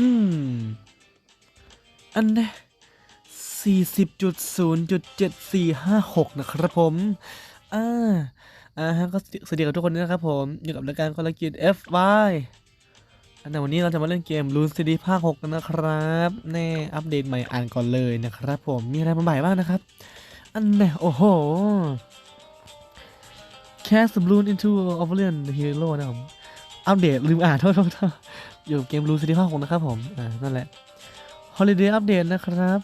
อืม อันนี้สี่สิบจุดศูนย์จุดเจ็ดสี่ห้าหกนะครับผม อ่า อ่าฮะก็สวัสดีกับทุกคนด้วยนะครับผม อยู่กับรายการคนละกิจ FY อันในวันนี้เราจะมาเล่นเกม Rune City ภาค 6 กันนะครับ แน่ อัปเดตใหม่อ่านก่อนเลยนะครับผม มีอะไรมาใหม่บ้างนะครับ อันแน่โอ้โห Cast Balloon into Oblivion Hero นะครับผมอัปเดตลืมอ่านโทษโทษโทษ อยู่กับเกม Rune City ภาค6นะครับผม อ่า นั่นแหละ Holiday Update นะครับ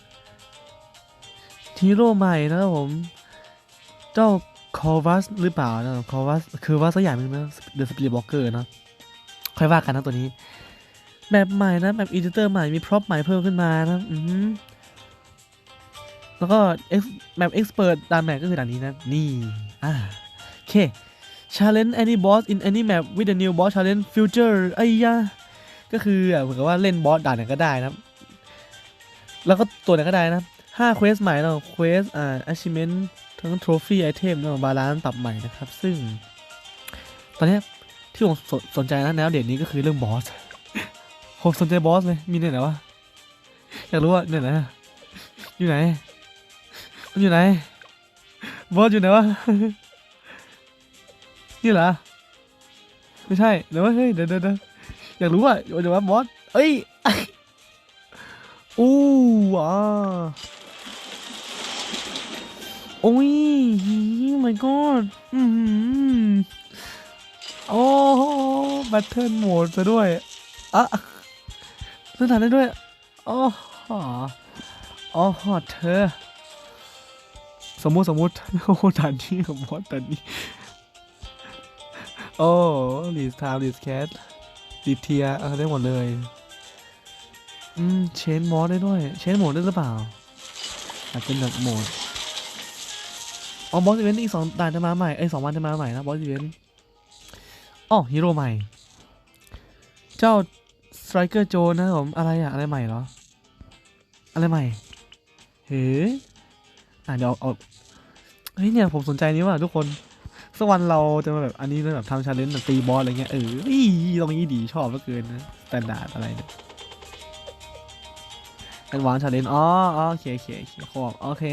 ฮีโร่ใหม่นะครับผม เจ้าคอวัสหรือเปล่านะคอวัสคือว่าสักอย่างนึงนะเดอะสปิริตบล็อกเกอร์เนะค่อยว่ากันนะตัวนี้แบบใหม่นะแบบอีดิเตอร์ใหม่มีพร็อพใหม่เพิ่มขึ้นมานะอือหือแล้วก็แบบเอ็กซ์เพรสด่านแมปก็คือด่านนี้นะ นี่อ่าโอเค challenge any boss in any map with the new boss challenge future ไอ้ยะ ก็คือเหมือนกับว่าเล่นบอสด่านไหนก็ได้นะครับ แล้วก็ตัวไหนก็ได้นะห้าเควสใหม่เนาะเควสอ่า achievement ทั้ง trophy item เนาะบาลานซ์ปรับใหม่นะครับ ซึ่ง ตอนนี้ที่ผมสนสนใจนะแนวเด่นนี้ก็คือเรื่องบอสผมสนใจบอสเลยมีเนี่ยไหนวะอยากรู้ว่าเนี่ยไหนอะอยู่ไหนมันอยู่ไหนบอสอยู่ไหนวะนี่เหรอไม่ใช่เดี๋ยวว่าเฮ้ยเดี๋ยวเดี๋ยวเดี๋ยว อยากรู้ว่าเดี๋ยวว่าบอสเอ้ยอู้ว้าโอ้ย my god อืมโอ้บัตเทิลโหมดซะด้วยอะเล่นฐานได้ด้วยโอ้โหอ๋อเธอ สมมุติสมมุติโอ้ฐานนี้กับบอสฐานนี้โอ้ลีสทามลีสแคท ลีเทียเอาได้หมดเลย อืม เชนมอสได้ด้วย เชนโหมดได้หรือเปล่า อาจเป็นแบบโหมด อ๋อ บอสอีเวนต์อีกสองด่านจะมาใหม่ไอ้ยสองวันจะมาใหม่นะ บอสอีเวนต์อ๋อฮีโร่ใหม่ เจ้าสไตรเกอร์โจนะผม อะไรอะอะไรใหม่เหรอ อะไรใหม่ เฮ้ยอะเดี๋ยวเอาเฮ้ยเนี่ยผมสนใจนี้ว่ะทุกคน สักวันเราจะมาแบบอันนี้เลยแบบทำชาเลนจ์แบบตีบอสอะไรเงี้ยเอออีตรงนี้ดีชอบเหลือเกินนะสแตนดาร์ดอะไรเนี่ยแอดวานชาเลนอ๋ออ๋อโอเคโอเคโอเคขอบโอเค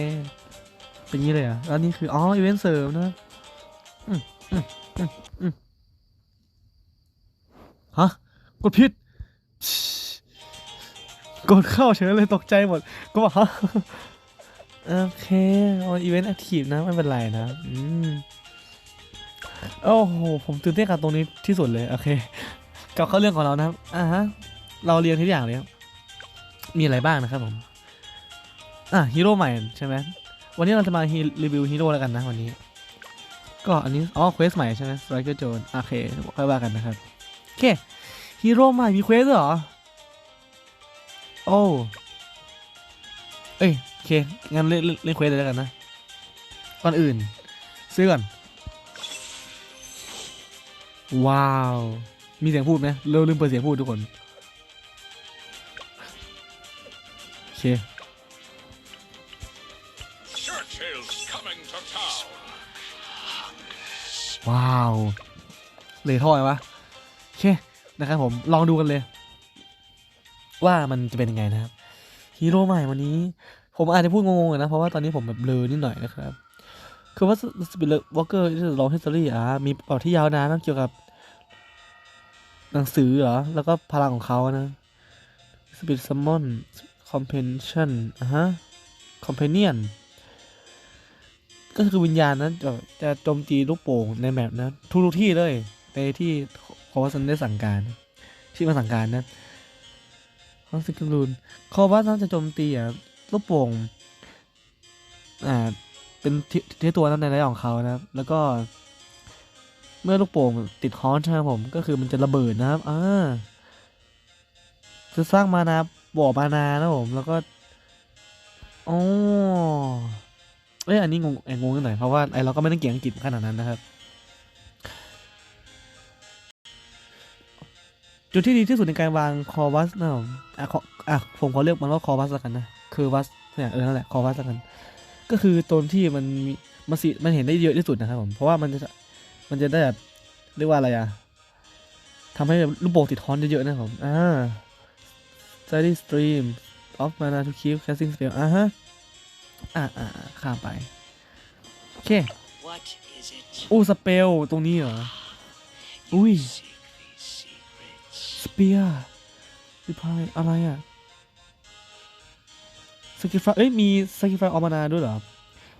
เป็นงี้เลยอะแล้วนี่คือ อ๋อ อีเวนต์เสริมนะอืมฮะ กดผิด กดเข้าเฉยเลยตกใจหมด ก็บอกฮะ โอเคอ๋ออีเวนต์แอคทีฟนะ ไม่เป็นไรนะ อืม โอ้โห ผมตื่นเต้นกับตรงนี้ที่สุดเลยโอเคกลับเข้าเรื่องของเรานะครับอ่าฮะ เราเรียนทุกอย่างเลยครับมีอะไรบ้างนะครับผม อะฮีโร่ใหม่ใช่ไหมวันนี้เราจะมารีวิวฮีโร่แล้วกันนะวันนี้ ก็อันนี้ อ๋อเควสใหม่ใช่ไหมสไตรเกอร์โจนโอเคค่อยว่ากันนะครับ โอเคฮีโร่ใหม่มีเควสเหรอ โอ้เอ้ยโอเค งั้นเล่นเล่นเล่นเควสเลยแล้วกันนะ ก่อนอื่น ซื้อก่อน ว้าว มีเสียงพูดไหมเราลืมเปิดเสียงพูดทุกคน โอเค Churchill's coming to town. ว้าว เลยท่อยวะโอเคนะครับผม ลองดูกันเลย ว่ามันจะเป็นยังไงนะครับ ฮีโร่ใหม่วันนี้ ผมอาจจะพูดงงๆหน่อยนะ เพราะว่าตอนนี้ผมแบบเบลอนิดหน่อยนะครับคือว่าสปิริตวอล์กเกอร์ที่ลองฮิสตอรี่อะมีประวัติที่ยาวนานนะเกี่ยวกับ หนังสือเหรอ แล้วก็พลังของเขานะ Spirit Summon Compensation อะฮะ Companion ก็คือวิญญาณนั้นจะจะโจมตีลูกโป่งในแมปนะทุกทุกที่เลยในที่คอวัสันได้สั่งการ ที่มาสั่งการนะคอนสิกรูนคอวัสันจะโจมตีอะลูกโป่งอ่าเป็นที่ที่ตัวนั้นในระยะของเขานะแล้วก็ เมื่อลูกโป่งติดฮอนใช่ไหมผมก็คือมันจะระเบิดนะครับอ่าจะสร้างมานาบ่อมานานะผมแล้วก็อ๋อเอ้ยอันนี้งงแอบงงนิดหน่อยเพราะว่าไอเราก็ไม่ต้องเก่งอังกฤษขนาดนั้นนะครับ จุดที่ดีที่สุดในการวางคอวัสนะผมอะขออะผมขอเรียกมันว่าคอวัสล้วกันนะคือวัสเนี่ยเออนั่นแหละคอวัสล้วกัน ก็คือตนที่มันมีมันสิมันเห็นได้เยอะที่สุดนะครับผมเพราะว่ามันจะ มันจะได้แบบเรียกว่าอะไรอะทำให้ลูกโป่งติดฮอนเยอะๆนะครับผมอ่า study stream of mana to keep casting spell อะฮะอ่าอ่าอ่าข้ามไป โอเค What is it? อู้สเปลตรงนี้เหรอ อุ้ย Seek these secrets. สเปียร์รีพายอะไรอะสกิลฟเอ้ย มีสกิลฟออมานาด้วยเหรอ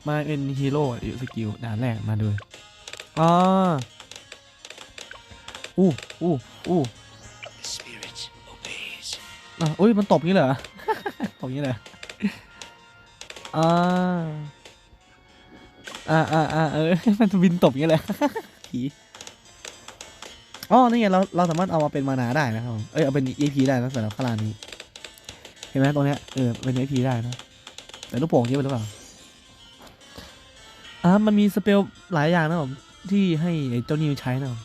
มาเป็นฮีโร่อยู่สกิลด่านแรกมาด้วย อ่าอู้อู้อู้ The spirit obeys. อะอุ้ยมันตบงี้เหรอ ตบงี้เลยอ่าอ่าอ่าอ่าเออ มันบินตบงี้เลยผีอ๋อนี่ไงเราเราสามารถเอามาเป็นมานาได้นะครับผมเอ้ยเอาเป็น EP ได้นะสำหรับคารานี้ เห็นไหมตรงเนี้ยเออเป็น EP ได้นะ แต่ลูกโป่งเยอะไปหรือเปล่าอ่ามันมีสเปลหลายอย่างนะผม ที่ให้ไอ้เจ้านิวใช้นะ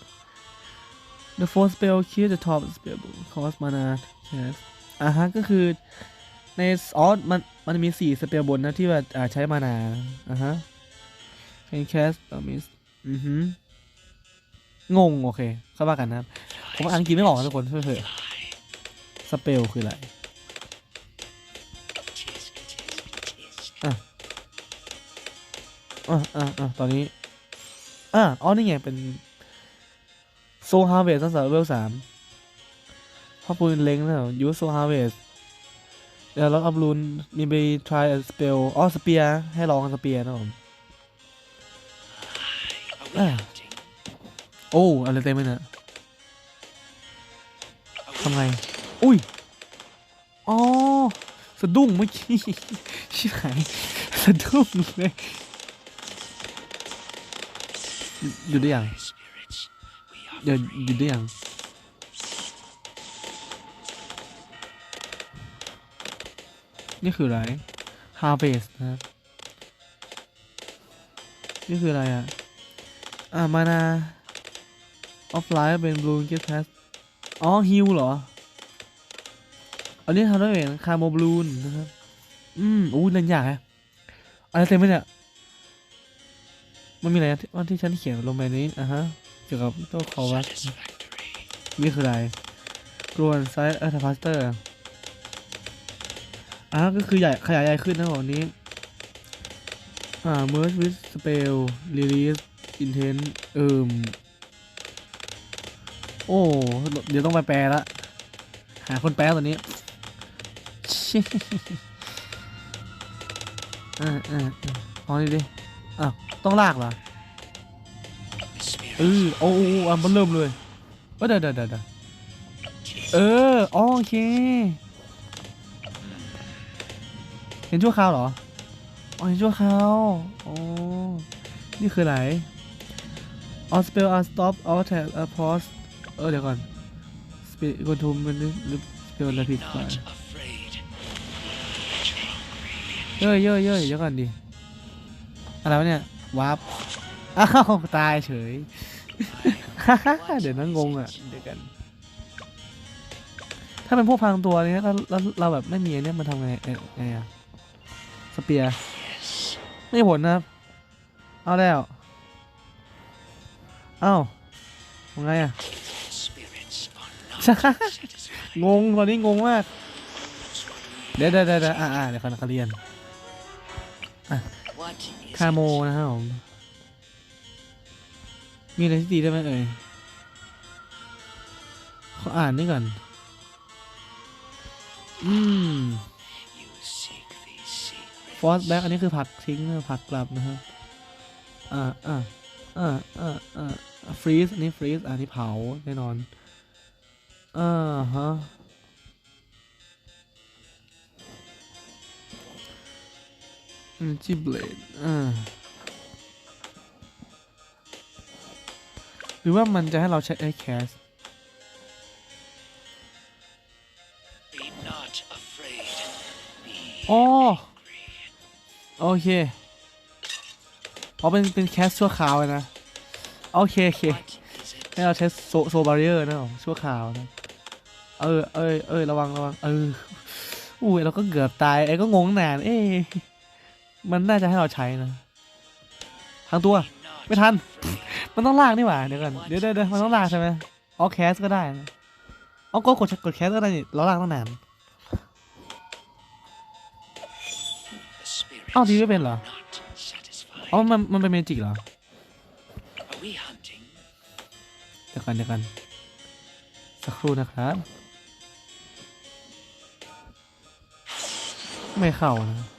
The fourth spell kill the top spell cost mana yes อ่าฮะก็คือในอ๋อมันมันมีสี่สเปลบนนะที่ว่าอ่าใช้มานาอ่าฮะ can cast a miss อือฮึงง โอเค เข้าว่ากันนะครับ ผมอ่านอังกฤษไม่ออกนะทุกคนช่วยเถอะสเปลคืออะไรอะอะอะตอนนี้ อะอ๋อนี่ไงเป็นโซฮาเวสตั้งแต่เวลสามพ่อปืนเล็งนะยูโซฮาเวสเดี๋ยวเราอัพรูนมีไป try a spell อ๋อสเปียร์ให้ลองสเปียร์นะผมโอ้ อะไรเต็มเลยเนี่ย Are we ทำไง อุ้ย อ๋อ สะดุ้งเมื่อกี้ ชิบหาย สะดุ้งเลย หยุดได้ยังเดี๋ยวหยุดได้ยังนี่คืออะไร Harvest นะนี่คืออะไรอะ อ่ามานาออฟไลน์เป็น Blue Get Pass อ๋อฮิวเหรอ อันนี้ทำได้เห็นคาร์โมบลูนนะครับ อืมอู้เล่นยากฮะอะไรเต็มไปเนี่ย มันมีอะไรนะที่ว่าที่ฉันเขียนลงไปนี้อะฮะเกี่ยวกับตัวคอวัส satisfactory. นี่คืออะไรกรวนไซส์เออร์พาสเตอร์อะก็คือใหญ่ขยายใหญ่ขึ้นนะผมนี้อ่า merge with spell release intent เอิมโอ้เดี๋ยวต้องไปแปลละหาคนแปลตัวนี้ชิอ่าอ่าอ่าเอานี่ดิ อ้าวต้องลากเหรอเออโอ้โอ้มันเริ่มเลยเออเดี๋ยวเดี๋ยวเดี๋ยวเอออโอเค เห็นชั่วคราวเหรออ๋อเห็นชั่วคราวอ๋อนี่คืออะไร all spell are stop all attack are pause เออเดี๋ยวก่อน spirit control มันหรือ spell อะไรผิดไปเย้ยเย้ยเย้ยเดี๋ยวก่อนดิ อะไรวะเนี่ยวาร์ปอ้าวตายเฉย เดี๋ยวนั่งงงอะเดี๋ยวกัน ถ้าเป็นพวกพรางตัวเนี้ยแล้วแล้วเราแบบไม่มีอันเนี้ยมันทำไงเอ่อไงอะสเปียร์ Yes. ไม่มีผลนะครับ เอาแล้วเอ้าทำไงอะ Spirits are not ใช่ satisfied. งงตอนนี้งงมาก เดี๋ยวเดี๋ยวเดี๋ยวเดี๋ยวอ่าอ่าเดี๋ยวเขาเขาเรียน What is คาโมนะครับผม มีอะไรที่ดีได้ไหมเอ่ยขออ่านนี่ก่อน อืมฟอสแบ็กอันนี้คือผักทิ้งนะผักกลับนะครับอ่าอ่าอ่าอ่าอ่าฟรีซอันนี้ฟรีซอันนี้เผาแน่นอนอ่าฮะ อืมจิเบลดอ่าหรือว่ามันจะให้เราใช้ไอแคส Be not afraid. Be อ๋อ angry. โอเค อ๋อ เป็น เป็นแคสชั่วคราวเลยนะ โอเค โอเค What is it? ให้เราใช้โซโซบาริเออร์นะผมชั่วคราวนะ เออ เอ้ยเอ้ยระวัง ระวัง เออ อุ้ย เราก็เกือบตาย ไอ้ก็งงนาน เอ๊ะ มันน่าจะให้เราใช้นะทางตัว ไม่ทัน มันต้องลากนี่หว่า เดี๋ยวก่อนเดี๋ยวเดี๋ยวมันต้องลากใช่ไหมออแคสก็ได้ออก็กดกดแคสก็ได้นี่เราลากตั้งนานอ้าวดีไม่เป็นเหรออ๋อมันมันเป็นเมจิกเหรอเดี๋ยวกันเดี๋ยวกันสักครู่นะครับ ไม่เข้านะ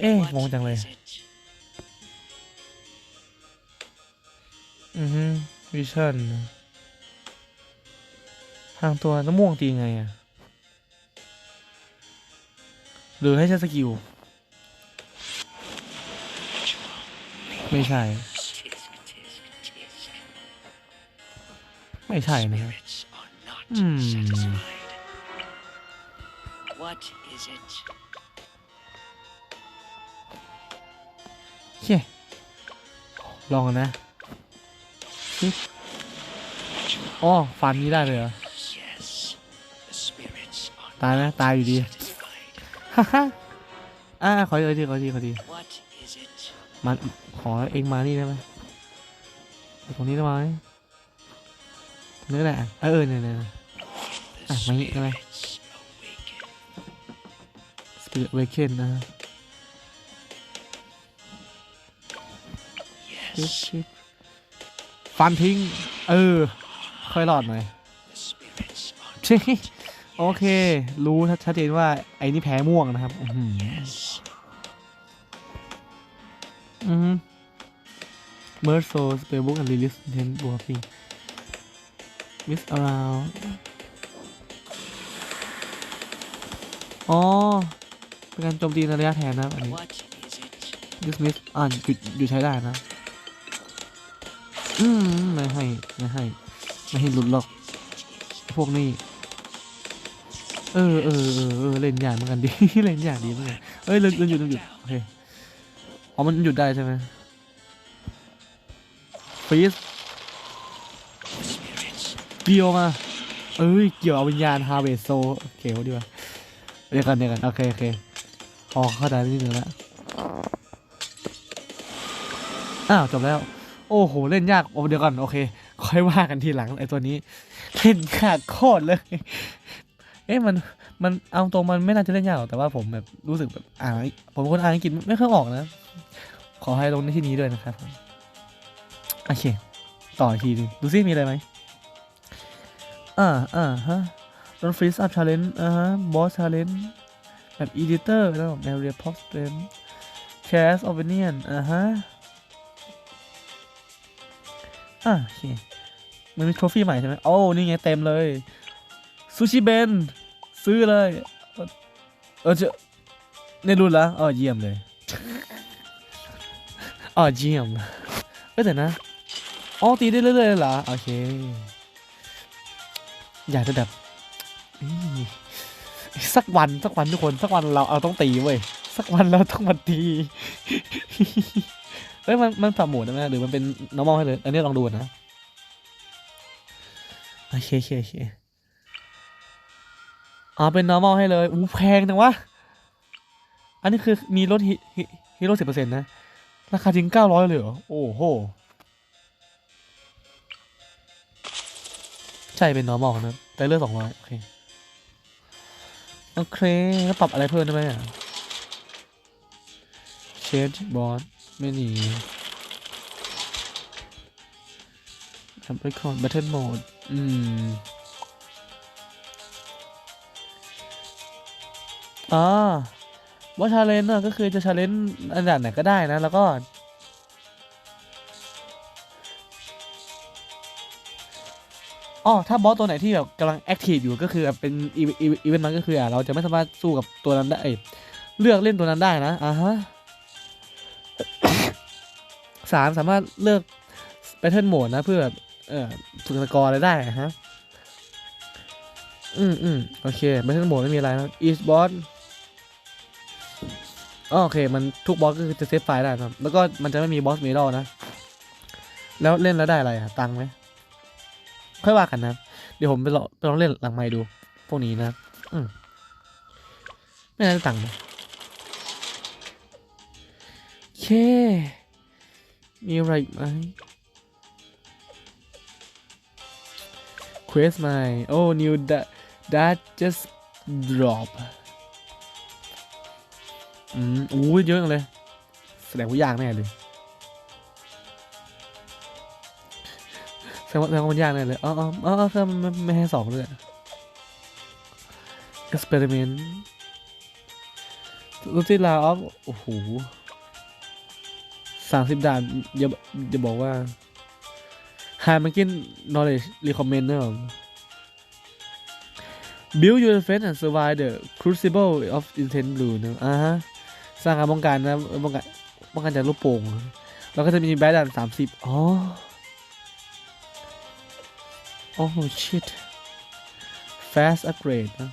เอ๊ะงงจังเลย อือฮึวิชั่นทางตัวน้ำม่วงตีไงอะ หรือให้ใช้สกิล ไม่ใช่ ไม่ใช่นะครับ Spirits are not Hmm. satisfied. What is it? โอเคลองกันนะชิอ๋อฟันนี้ได้เลยเหรอ Yes. The spirits are ตายไหมตายอยู่ดี satisfied. ฮ่าฮ่าอ่าขออีกทีขออีกทีขออีกที What is it? มาขอเองมานี่ได้ไหมตรงนี้ได้ไหมตรงนี้แหละเออเออเนี่ยเนี่ย The Ah, may- may- spirits awaken. Spirit Awaken นะฮะชิป Yes. ชิปฟันทิ้ง เออค่อยรอดหน่อย The spirits are ใช่โอเค รู้ชัดเจนว่า ไอ้นี่แพ้ม่วงนะครับ อือหือ yes. อือหือ Merge Soul Spellbook and Release Intent Buffing Miss Around อ๋อ เป็นการโจมตีในระยะแทนนะครับอันนี้ What is it? dismiss อ่านหยุดหยุดใช้ได้นะ อืมไม่ให้ไม่ให้ไม่ให้หลุดหรอก พวกนี้เออเออเออเออเล่นอย่างเหมือนกันดีเล่นอย่างดีเหมือนกันเอ้ยเล่นเล่นหยุดเล่นหยุดโอเคอ๋อมันหยุดได้ใช่ไหมฟรีส Spirits เกี่ยวมา เอ้ย เกี่ยวเอาวิญญาณฮาเวสโซโอเคเอาดีกว่าเดี๋ยวกันเดี๋ยวกัน โอเค โอเค พอเข้าใจนิดนึงแล้วอ้าวจบแล้ว โอ้โห เล่นยากโอ้เดี๋ยวก่อนโอเค ค่อยว่ากันทีหลังไอ้ตัวนี้ เล่นยากโคตรเลย เอ๊ะมันมันเอาตรงมันไม่น่าจะเล่นยากหรอกแต่ว่าผมแบบรู้สึกแบบอ่านผมคนอ่านอังกฤษไม่ค่อยออกนะ ขอให้ลงในที่นี้ด้วยนะครับโอเค ต่ออีกทีนึงดูซิมีอะไรไหมอ่าอ่าฮะ Don't freeze up challenge อ่าฮะ boss challenge แบบ editor แล้วแบบ area pop strength cast opinion อ่าฮะ อ่าโอเค มันมีโทรฟี่ใหม่ใช่ไหม โอ้ นี่ไงเต็มเลยซูชิเบนซื้อเลยเออเออจะในรุ่นละอ๋อเยี่ยมเลยอ๋อเยี่ยมเอ้แต่นะอ๋อตีได้เรื่อยๆเลยเหรอ โอเค อยากจะแบบ สักวันสักวันทุกคนสักวันเราเอาต้องตีเว้ยสักวันเราต้องมาตีเอ้ยมันมันปรับโหมดได้ไหมหรือมันเป็น normal ให้เลย อันนี้ลองดูนะโอเคโอเคโอเคอ๋อเป็น normal ให้เลยอู้แพงจังวะอันนี้คือมีลดฮิฮิฮีโร่สิบเปอร์เซ็นต์นะ ราคาจริงเก้าร้อยเลยเหรอ โอ้โห ใช่เป็น normal นะ แต่เลือกสองร้อยโอเค โอเค แล้วปรับอะไรเพิ่มได้ไหมอะ change board ไม่หนีทำไปก่อน battle mode อืมอ่าว่าชาเลนจ์อะก็คือจะชาเลนจ์อันดับไหนก็ได้นะ แล้วก็ อ๋อถ้าบอสตัวไหนที่แบบกำลังแอคทีฟอยู่ก็คือเป็นอีอีอีเวนต์นั้นก็คืออะเราจะไม่สามารถสู้กับตัวนั้นได้เลือกเล่นตัวนั้นได้นะอ่าฮะสามสามารถเลือก Battle Mode นะ เพื่อแบบเออฝึกสกรอะไรได้ฮะอืมอืมโอเค Battle Mode ไม่มีอะไรนะ each boss อ๋อโอเค มันทุกบอสก็คือจะเซฟไฟล์ได้นะครับ แล้วก็มันจะไม่มีบอสเมดัลนะ แล้วเล่นแล้วได้อะไรอะตังไหม ค่อยว่ากันนะเดี๋ยวผมไปลองไปลองเล่นหลังไม่ดู พวกนี้นะอืมไม่น่าจะต่างค์นะเค มีอะไรไหมเควสใหม่โอ้ new that that just drop อืมอู้เยอะเลย แสดงว่า ยากแน่เลย แสดงว่าแสงว่ามันยากเลยเลยอ๋ออ๋ออ๋อแสดงมันไม่ให้สองเลยเอ็กซ์เพร์เมนต์ลูซี่ลาออฟโอ้โหสามสิบด่านอย่าอย่าบอกว่าไฮมันกินนอร์เลจรีคอมเมนต์นะครับ build your defense and survive the crucible of intense blue นะอ่าฮะสร้างการป้องกันนะป้องกันป้องกันจากลูกโป่ง แล้วก็จะมีแบดดันสามสิบอ๋อ โอ้โหชิต fast upgrade นะ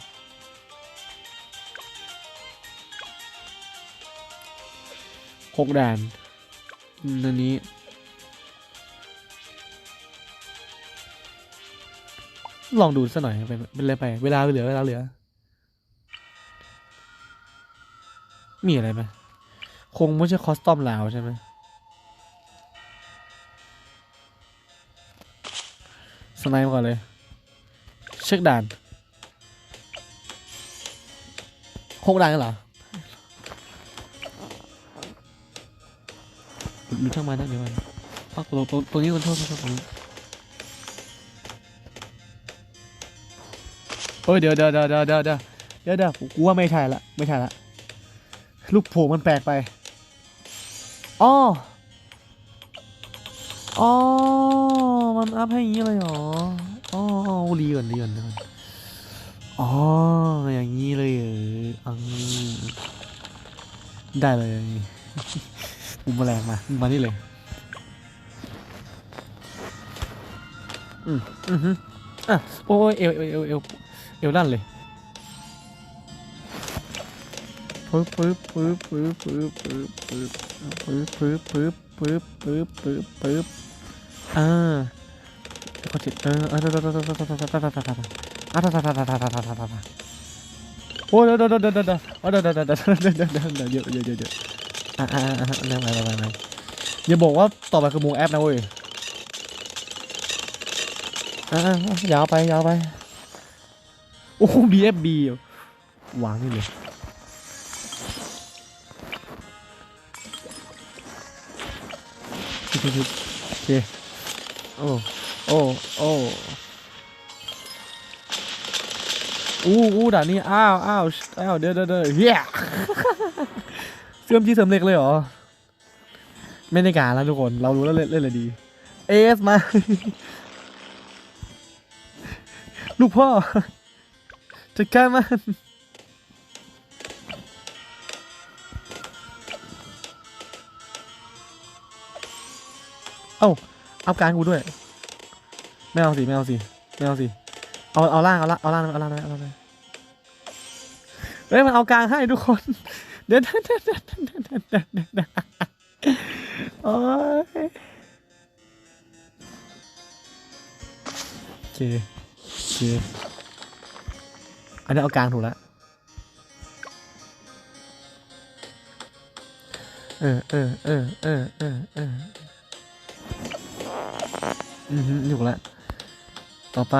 หกด่านอันนี้ ลองดูสักหน่อยเป็นเป็นอะไรไป เวลาเหลือ เวลาเหลือ มีอะไรไหมคงไม่ใช่คอสตอมแล้วใช่ไหม สไนป์ก่อนเลย เช็คด่านหกด่านเหรอหรือช่างมันนะเดี๋ยวมันปักตรงตรงนี้คนโทษคนโทษตรงนี้โอ้ยเดี๋ยวเดี๋ยวเดี๋ยวเดี๋ยวเดี๋ยวเดี๋ยวเดี๋ยวเดี๋ยวกูว่าไม่ใช่ละไม่ใช่ละลูกโผมันแปลกไปอ๋ออ๋อ มันอัพให้งี้เลยเหรออ๋อรีก่อนรีก่อนรีก่อนอ๋อ อย่างนี้เลยเอออังได้เลยอุ้มแรงมามานี่เลยอืมอือฮึอะโอ้ยเอวเอวเอวเอวเอวด้านเลยปึ๊บปึ๊บปึ๊บปึ๊บปึ๊บปึ๊บปึ๊บปึ๊บปึ๊บปึ๊บปึ๊บปึ๊บปึ๊บ เออแล้วก็จิตเออเออโอ้ยเดี๋ยวเดี๋ยวเดี๋ยวเดี๋ยวเดี๋ยวเดี๋ยวเดี๋ยวเดี๋ยวเดี๋ยวเดี๋ยวเดอะเยอดเยอะเดอะอ่าอ่าอ่าเรื่องอะไดอะไรอะไรอย่าบอกว่าต่อไปคือมูแอปนะเว้ยอ่ายาวไปยาวไปโอ้บีเอฟบีวางนี่เลยโอเค โอ้โอ้โอ้อู้อู้ด่านนี้อ้าวอ้าวอ้าวเดี๋ยวเดี๋ยวเดี๋ยวเฮียเสื่อมจีเสริมเหล็กเลยเหรอ ไม่ในการแล้วทุกคนเรารู้แล้วเล่นเล่นอะไรดีเอสมา ลูกพ่อจัดการมันเอ้า อัพการกูด้วย ไม่เอาสิไม่เอาสิไม่เอาสิ เอาเอาล่างเอาล่างเอาล่างเอาล่างเอาล่างเฮ้ยมันเอากลางให้ทุกคน เดี๋เด้อ้ยโอเคโอเคอันนี้เอากลางถูกแล้วเออเออเออเออเออ อออือฮึถูกล้วต่อไป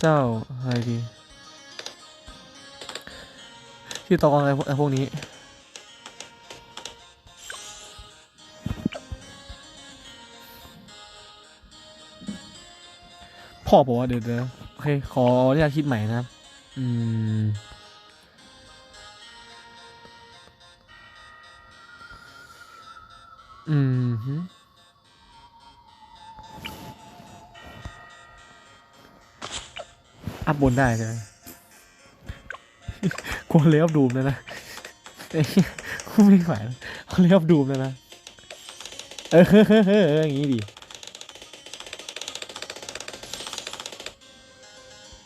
เจ้าอะไรดี ที่ตองอะไรพวกไอ้พวกนี้พ่อบอกว่าเดี๋ยวเดี๋ยวโอเคขออนุญาตคิดใหม่นะครับ อืม อืม อัพบนได้ใช่ไหมกลัวเลี้ยวดูมแล้วนะไอ้เฮ้ยกูไม่ไหวแล้วเขาเลี้ยวดูมแล้วนะเออเออเอออย่างงี้ดิ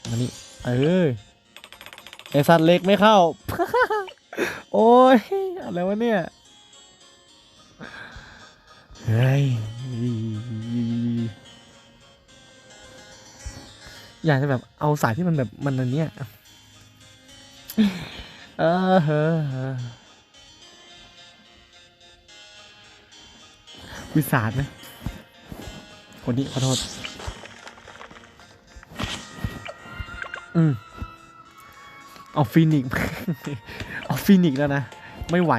มานี่เออไอสัตว์เล็กไม่เข้า โอ้ยอะไรวะเนี่ยเฮ้ย อยากจะแบบเอาสายที่มันแบบมันอันเนี้ยเออเฮ้อวิสาดไหมคนนี้ขอโทษ อืมเอาฟินิกซ์เอาฟินิกซ์แล้วนะ ไม่ไหว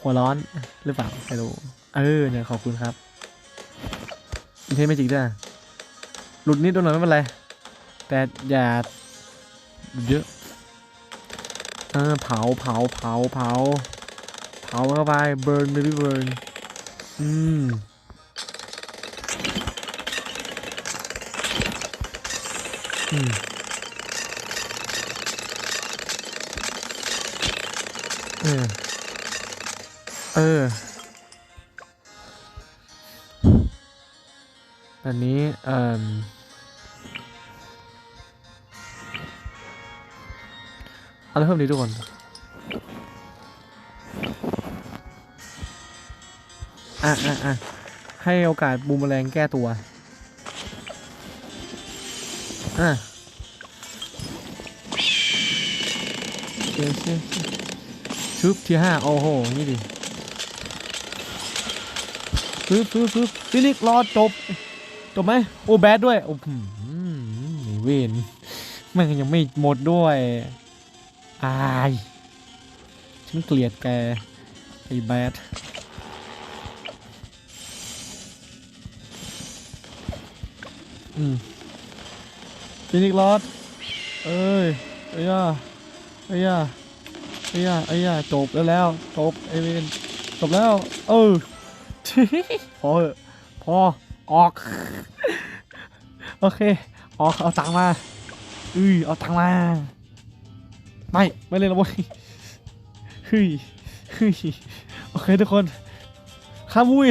หัวร้อนหรือเปล่าไม่รู้เออเนี่ยขอบคุณครับอินเทนไม่จริงด้วย หลุดนิดหน่อยไม่เป็นไร แต่อย่าเยอะเออเผาเผาเผาเผาเผาเข้าไปเบิร์นเบบี้เบิร์นอืมอืมเออเอออันนี้เอ่อ เอาอะไรเพิ่มดีทุกคนอะอะอะให้โอกาสบูมแมลงแก้ตัว อะเชี่ยเชี่ยเชี่ยชุบที่ห้าโอ้โห นี่ดิปึ๊บปึ๊บปึ๊บฟิลิกรอจบ จบไหมโอ้แบดด้วย โอ้โหเวนแม่งยังไม่หมดด้วย อาย ฉันเกลียดแกไอ้แบดอืมฟินิกลอดเอ้ยเอ้ยอะเอ้ยอะเอ้ยอะเอ้ยอะจบแล้วแล้วจบไอเวนจบแล้ว เออพอเถอะพอออก โอเค ออกเอาตังค์มาอุ้ยเอาตังค์มา ไม่ ไม่เล่นแล้วเว้ยเฮ้ยเฮ้ยโอเคทุกคนข้ามุ้ย